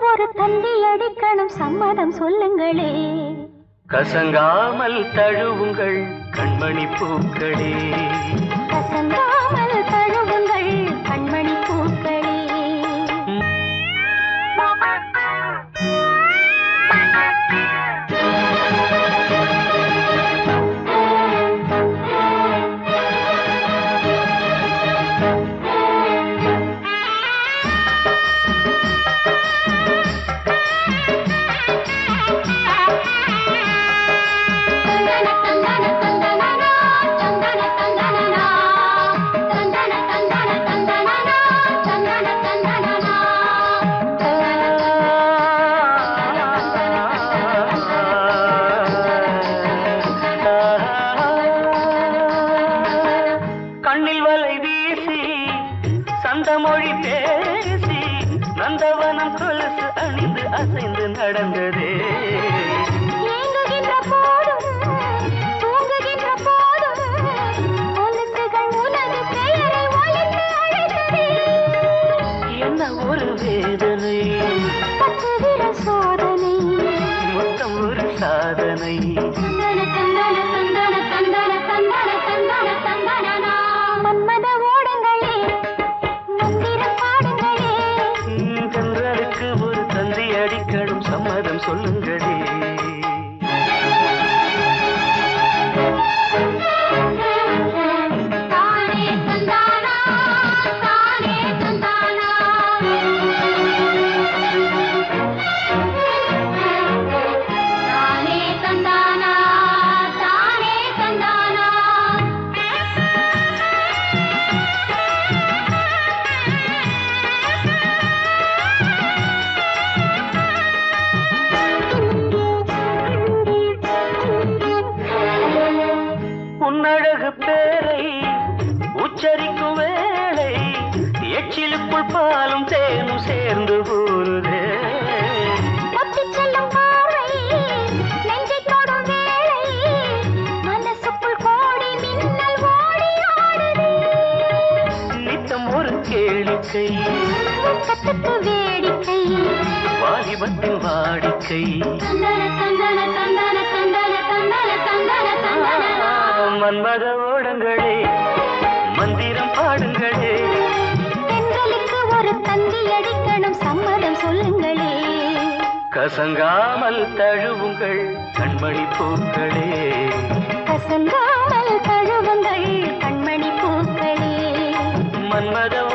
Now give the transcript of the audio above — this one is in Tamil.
ஒரு தந்தி அடிக்கணும் சம்மதம் சொல்லுங்களே. கசங்காமல் தழுவுங்கள் கண்மணி பூக்களே. கசங்காமல் சந்தமொழி பேசி நந்தவனம் கொலுசு அணிந்து அசைந்து நடந்ததே. ஒரு வேதனை. சோதனை. மொத்தம் ஒரு சாதனை. அடிக்கடும் சம்மதம் சொல்லுங்களே. நித்தம் ஒரு கேளிக்கை முத்தத்துக்கு வேடிக்கை. வாலிபத்தின் வாடிக்கை. மன்மத ஓடங்களே மந்திரம் பாடுங்களே. ஒரு தந்தி அடிக்கணும் சம்மதம் சொல்லுங்களே. கசங்காமல் தழுவுங்கள் கண்மணி பூக்களே. கசங்காமல் தழுவுங்கள் கண்மணி பூக்களே. மன்மத